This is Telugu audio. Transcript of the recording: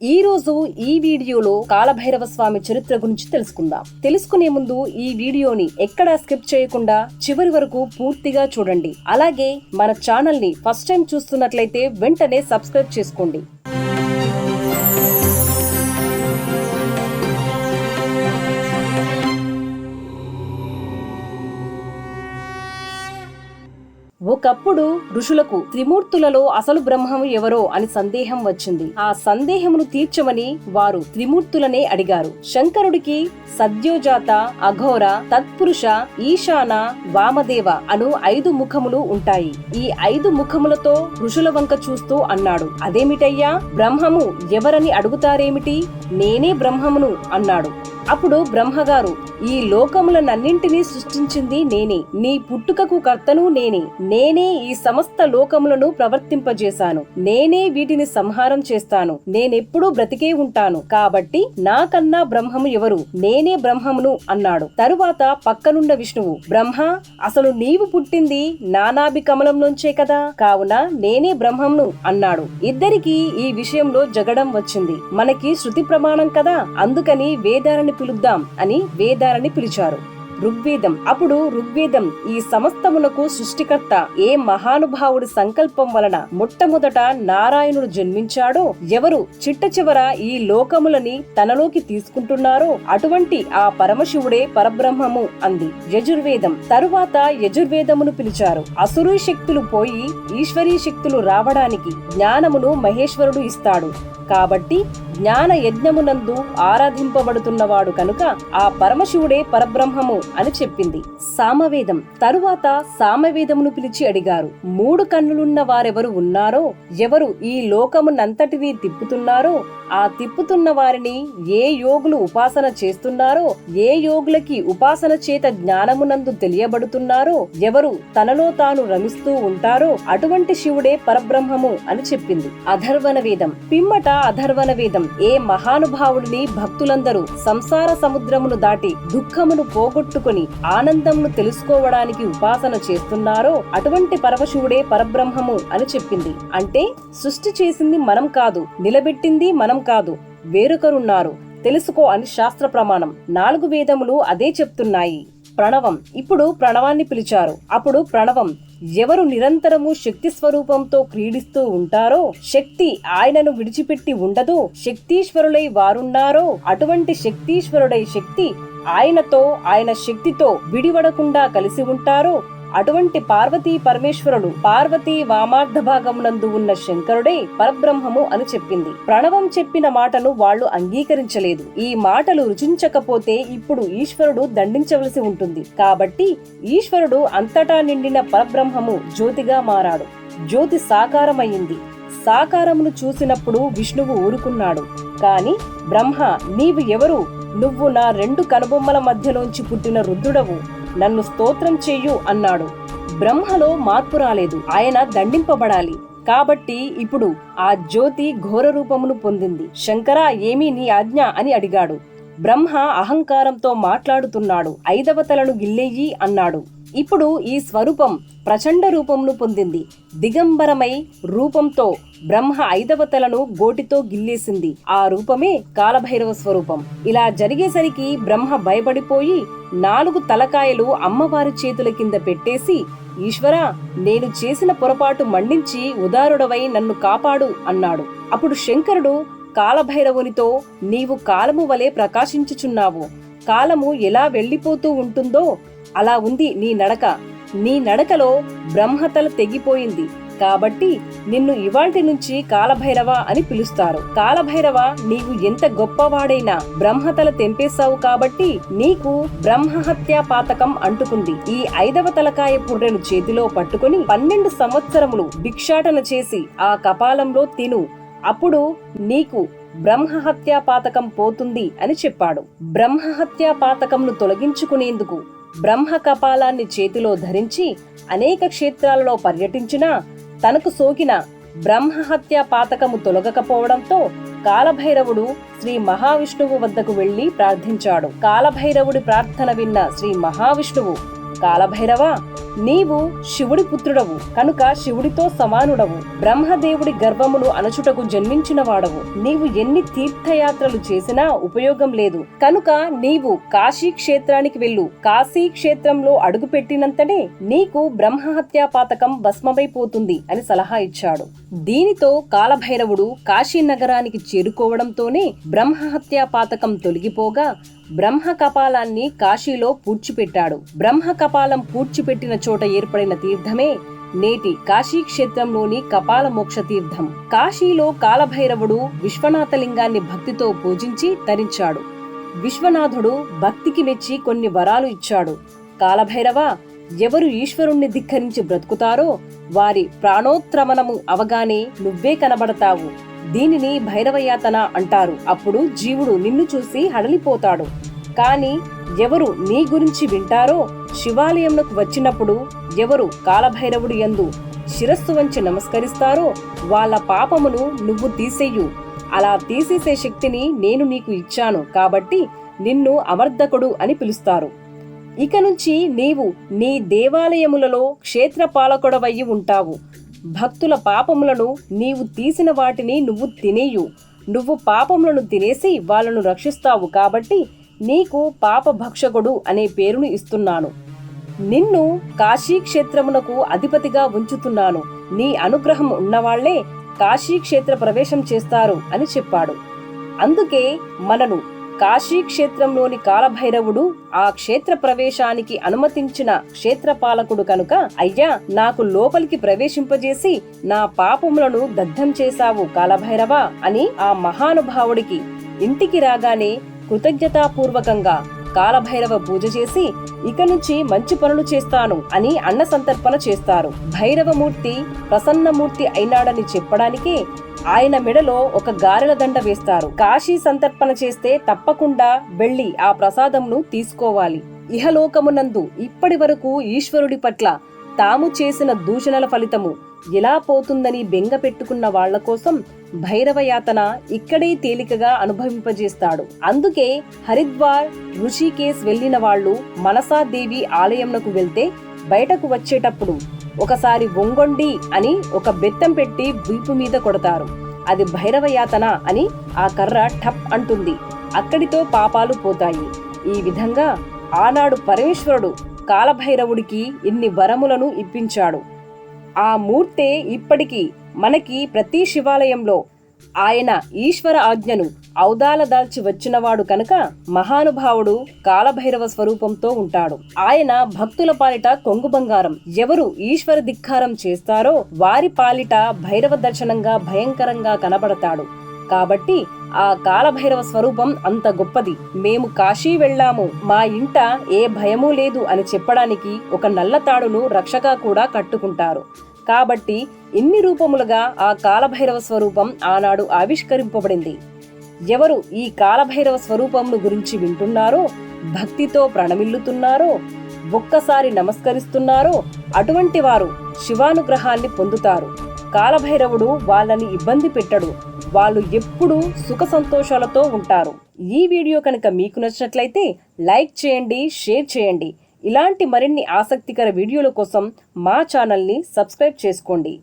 ఈ రోజు ఈ వీడియోలో కాలభైరవ స్వామి చరిత్ర గురించి తెలుసుకుందాం. తెలుసుకునే ముందు ఈ వీడియోని ఎక్కడా స్కిప్ చేయకుండా చివరి వరకు పూర్తిగా చూడండి. అలాగే మన ఛానల్ని ఫస్ట్ టైం చూస్తున్నట్లయితే వెంటనే సబ్స్క్రైబ్ చేసుకోండి. ఒకప్పుడు ఋషులకు త్రిమూర్తులలో అసలు బ్రహ్మం ఎవరో అని సందేహం వచ్చింది. ఆ సందేహమును తీర్చమని వారు త్రిమూర్తులనే అడిగారు. శంకరుడికి సద్యోజాత అఘోర తత్పురుష ఈశాన వామదేవ అను ఐదు ముఖములు ఉంటాయి. ఈ ఐదు ముఖములతో ఋషుల వంక చూస్తూ అన్నాడు. అదేమిటయ్యా? బ్రహ్మము ఎవరని అడుగుతారేమిటి? నేనే బ్రహ్మమును అన్నాడు. అప్పుడు బ్రహ్మగారు ఈ లోకములనన్నింటినీ సృష్టించింది నేనే. నీ పుట్టుకకు కర్తను నేనే. నేనే ఈ సమస్త లోకములను ప్రవర్తింపజేశాను. నేనే వీటిని సంహారం చేస్తాను. నేనెప్పుడూ బ్రతికే ఉంటాను. కాబట్టి నాకన్నా బ్రహ్మము ఎవరు? నేనే బ్రహ్మమును అన్నాడు. తరువాత పక్కనున్న విష్ణువు బ్రహ్మ అసలు నీవు పుట్టింది నానాభి కమలం నుంచే కదా? కావున నేనే బ్రహ్మమును అన్నాడు. ఇద్దరికి ఈ విషయంలో జగడం వచ్చింది. మనకి శృతి ప్రమాణం కదా? అందుకని వేదాలని పిలుద్దాం అని వేదాలని పిలిచారు. ఋగ్వేదం. అప్పుడు ఋగ్వేదం ఈ సమస్తమునకు సృష్టికర్త. ఏ మహానుభావుడి సంకల్పం వలన మొట్టమొదట నారాయణుడు జన్మించాడో ఎవరు చిట్ట చివర ఈ లోకములని తనలోకి తీసుకుంటున్నారో అటువంటి ఆ పరమశివుడే పరబ్రహ్మము అంది. యజుర్వేదం. తరువాత యజుర్వేదమును పిలిచారు. అసురీ శక్తులు పోయి ఈశ్వరీ శక్తులు రావడానికి జ్ఞానమును మహేశ్వరుడు ఇస్తాడు. కాబట్టి జ్ఞాన యజ్ఞమునందు ఆరాధింపబడుతున్నవాడు కనుక ఆ పరమశివుడే పరబ్రహ్మము అని చెప్పింది. సామవేదం. తరువాత సామవేదమును పిలిచి అడిగారు. మూడు కన్నులున్న వారెవరు ఉన్నారో ఎవరు ఈ లోకమునంతటినీ తిప్పుతున్నారో ఆ తిప్పుతున్న వారిని ఏ యోగులు ఉపాసన చేస్తున్నారో ఏ యోగులకి ఉపాసన చేత జ్ఞానమునందు తెలియబడుతున్నారో ఎవరు తనలో తాను రమిస్తూ ఉంటారో అటువంటి శివుడే పరబ్రహ్మము అని చెప్పింది. అధర్వణ వేదం. పిమ్మట అధర్వణ వేదం. ఏ మహానుభావుడిని భక్తులందరూ సంసార సముద్రమును దాటి దుఃఖమును పోగొట్టుకుని ఆనందమును తెలుసుకోవడానికి ఉపాసన చేస్తున్నారో అటువంటి పరమశివుడే పరబ్రహ్మము అని చెప్పింది. అంటే సృష్టి చేసింది మనం కాదు నిలబెట్టింది మనం కాదు వేరొకరున్నారు. తెలుసుకో అని శాస్త్ర ప్రమాణం. నాలుగు వేదములు అదే చెప్తున్నాయి. ప్రణవం. ఇప్పుడు ప్రణవాన్ని పిలిచారు. అప్పుడు ప్రణవం ఎవరు నిరంతరము శక్తి స్వరూపంతో క్రీడిస్తూ ఉంటారో శక్తి ఆయనను విడిచిపెట్టి ఉండదు. శక్తీశ్వరులై వారున్నారో అటువంటి శక్తీశ్వరుడై శక్తి ఆయనతో ఆయన శక్తితో విడివడకుండా కలిసి ఉంటారో అటువంటి పార్వతీ పరమేశ్వరుడు పార్వతీ వామార్థ భాగమునందు ఉన్న శంకరుడే పరబ్రహ్మము అని చెప్పింది. ప్రణవం చెప్పిన మాటను వాళ్ళు అంగీకరించలేదు. ఈ మాటలు రుచించకపోతే ఇప్పుడు ఈశ్వరుడు దండించవలసి ఉంటుంది. కాబట్టి ఈశ్వరుడు అంతటా నిండిన పరబ్రహ్మము జ్యోతిగా మారాడు. జ్యోతి సాకారమయ్యింది సాకారమును చూసినప్పుడు విష్ణువు ఊరుకున్నాడు. కాని బ్రహ్మ నీవు ఎవరు? నువ్వు నా రెండు కనుబొమ్మల మధ్యలోంచి పుట్టిన రుద్రుడవు నన్ను స్తోత్రం చెయ్యు అన్నాడు. బ్రహ్మలో మార్పు రాలేదు. ఆయన దండింపబడాలి. కాబట్టి ఇప్పుడు ఆ జ్యోతి ఘోర రూపమును పొందింది. శంకర ఏమీ నీ ఆజ్ఞ? అని అడిగాడు. బ్రహ్మ అహంకారంతో మాట్లాడుతున్నాడు. ఐదవ తలను గిల్లెయ్యి అన్నాడు. ఇప్పుడు ఈ స్వరూపం ప్రచండ రూపమును పొందింది. దిగంబరమై రూపంతో బ్రహ్మ ఐదవ తలను గోటితో గిల్లేసింది. ఆ రూపమే కాలభైరవ స్వరూపం. ఇలా జరిగేసరికి బ్రహ్మ భయపడిపోయి నాలుగు తలకాయలు అమ్మవారి చేతుల కింద పెట్టేసి ఈశ్వరా నేను చేసిన పొరపాటు మండించి ఉదారుడవై నన్ను కాపాడు అన్నాడు. అప్పుడు శంకరుడు కాలభైరవునితో నీవు కాలము వలె ప్రకాశించుచున్నావు. కాలము ఎలా వెళ్ళిపోతూ ఉంటుందో అలా ఉంది నీ నడక. నీ నడకలో బ్రహ్మతల తెగిపోయింది. కాబట్టి నిన్ను ఇవాల్టి నుంచి కాలభైరవ అని పిలుస్తారు. కాలభైరవ నీవు ఎంత గొప్పవాడైనా బ్రహ్మతల తెంపేశావు కాబట్టి నీకు బ్రహ్మహత్యా పాతకం అంటుకుంది. ఈ ఐదవ తలకాయ పుర్రెను చేతిలో పట్టుకుని పన్నెండు సంవత్సరములు భిక్షాటన చేసి ఆ కపాలంలో తిను. అప్పుడు నీకు బ్రహ్మహత్యా పాతకం పోతుంది అని చెప్పాడు. బ్రహ్మహత్యా పాతకంను తొలగించుకునేందుకు బ్రహ్మ కపాలాన్ని చేతిలో ధరించి అనేక క్షేత్రాలలో పర్యటించినా తనకు సోకిన బ్రహ్మహత్య పాతకము తొలగకపోవడంతో కాలభైరవుడు శ్రీ మహావిష్ణువు వద్దకు వెళ్ళి ప్రార్థించాడు. కాలభైరవుడి ప్రార్థన విన్న శ్రీ మహావిష్ణువు కాలభైరవ నీవు శివుడి పుత్రుడవు కనుక శివుడితో సమానుడవు. బ్రహ్మదేవుడి గర్భమును అనచుటకు జన్మించిన వాడవు నీవు ఎన్ని తీర్థయాత్రలు చేసినా ఉపయోగం లేదు. కనుక నీవు కాశీ క్షేత్రానికి వెళ్ళు. కాశీ క్షేత్రంలో అడుగుపెట్టినంతనే నీకు బ్రహ్మహత్యా పాతకం భస్మమైపోతుంది అని సలహా ఇచ్చాడు. దీనితో కాలభైరవుడు కాశీ నగరానికి చేరుకోవడంతోనే బ్రహ్మహత్యా పాతకం తొలగిపోగా బ్రహ్మ కపాలాన్ని కాశీలో పూడ్చిపెట్టాడు. బ్రహ్మ కపాలం పూడ్చిపెట్టిన చోట ఏర్పడిన తీర్థమే నేటి కాశీ క్షేత్రంలోని కపాల మోక్ష తీర్థం. కాశీలో కాలభైరవుడు విశ్వనాథలింగాన్ని భక్తితో పూజించి తరించాడు. విశ్వనాథుడు భక్తికి మెచ్చి కొన్ని వరాలు ఇచ్చాడు. కాలభైరవ ఎవరు ఈశ్వరుణ్ణి ధిక్కరించి బ్రతుకుతారో వారి ప్రాణోత్రమణము అవగానే నువ్వే కనబడతావు. దీనిని భైరవయాతన అంటారు. అప్పుడు జీవుడు నిన్ను చూసి హడలిపోతాడు. కాని ఎవరు నీ గురించి వింటారో శివాలయంలోకి వచ్చినప్పుడు ఎవరు కాలభైరవుడు యందు శిరస్సు వంచి నమస్కరిస్తారో వాళ్ళ పాపమును నువ్వు తీసేయు. అలా తీసేసే శక్తిని నేను నీకు ఇచ్చాను కాబట్టి నిన్ను అమర్ధకుడు అని పిలుస్తారు. ఇక నుంచి నీవు నీ దేవాలయములలో క్షేత్రపాలకుడవయ్యి ఉంటావు. భక్తుల పాపములను నీవు తీసిన వాటిని నువ్వు తినేయు. నువ్వు పాపములను తినేసి వాళ్ళను రక్షిస్తావు కాబట్టి నీకు పాప భక్షకుడు అనే పేరును ఇస్తున్నాను. నిన్ను కాశీ క్షేత్రమునకు అధిపతిగా ఉంచుతున్నాను. నీ అనుగ్రహం ఉన్నవాళ్ళే కాశీక్షేత్ర ప్రవేశం చేస్తారు అని చెప్పాడు. అందుకే మనను కాశీ క్షేత్రంలోని కాలభైరవుడు ఆ క్షేత్ర ప్రవేశానికి అనుమతించిన క్షేత్రపాలకుడు కనుక అయ్యా నాకు లోపలికి ప్రవేశింపజేసి నా పాపములను దగ్ధం చేశావు కాలభైరవ అని ఆ మహానుభావుడికి ఇంటికి రాగానే కృతజ్ఞతాపూర్వకంగా కాలభైరవ పూజ చేసి ఇక నుంచి మంచి పనులు చేస్తాను అని అన్న సంతర్పణ చేస్తారు. భైరవమూర్తి ప్రసన్నమూర్తి అయినాడని చెప్పడానికి ఆయన మెడలో ఒక గారెల దండ వేస్తారు. కాశీ సంతర్పణ చేస్తే తప్పకుండా వెళ్ళి ఆ ప్రసాదంను తీసుకోవాలి. ఇహలోకమునందు ఇప్పటి వరకు ఈశ్వరుడి పట్ల తాము చేసిన దూషణల ఫలితము ఎలా పోతుందని బెంగ పెట్టుకున్న వాళ్ళ కోసం భైరవయాతన ఇక్కడే తేలికగా అనుభవింపజేస్తాడు. అందుకే హరిద్వార్ ఋషికేశ్ వెళ్ళిన వాళ్ళు మనసాదేవి ఆలయంకు వెళ్తే బయటకు వచ్చేటప్పుడు ఒకసారి వంగొండి అని ఒక బెత్తం పెట్టి వీపు మీద కొడతారు. అది భైరవయాతన అని ఆ కర్ర ఠప్ అంటుంది. అక్కడితో పాపాలు పోతాయి. ఈ విధంగా ఆనాడు పరమేశ్వరుడు కాలభైరవుడికి ఇన్ని వరములను ఇప్పించాడు. ఆ మూర్తే ఇప్పటికీ మనకి ప్రతి శివాలయంలో ఆయన ఈశ్వర ఆజ్ఞను ఔదాల దాల్చి వచ్చినవాడు కనుక మహానుభావుడు కాలభైరవ స్వరూపంతో ఉంటాడు. ఆయన భక్తుల పాలిట కొంగు బంగారం. ఎవరు ఈశ్వర ధిక్కారం చేస్తారో వారి పాలిట భైరవ దర్శనంగా భయంకరంగా కనబడతాడు. కాబట్టి ఆ కాలభైరవ స్వరూపం అంత గొప్పది. మేము కాశీ వెళ్ళాము. మా ఇంట ఏ భయమూ లేదు అని చెప్పడానికి ఒక నల్ల తాడును రక్షగా కూడా కట్టుకుంటారు. కాబట్టి ఇన్ని రూపములుగా ఆ కాలభైరవ స్వరూపం ఆనాడు ఆవిష్కరింపబడింది. ఎవరు ఈ కాలభైరవ స్వరూపమును గురించి వింటున్నారో భక్తితో ప్రణమిల్లుతున్నారో ఒక్కసారి నమస్కరిస్తున్నారో అటువంటి వారు శివానుగ్రహాన్ని పొందుతారు. కాలభైరవుడు వాళ్ళని ఇబ్బంది పెట్టడు. వాళ్ళు ఎప్పుడూ సుఖ సంతోషాలతో ఉంటారు. ఈ వీడియో కనుక మీకు నచ్చినట్లయితే లైక్ చేయండి షేర్ చేయండి. ఇలాంటి మరిన్ని ఆసక్తికర వీడియోల కోసం మా ఛానల్ని సబ్స్క్రైబ్ చేసుకోండి.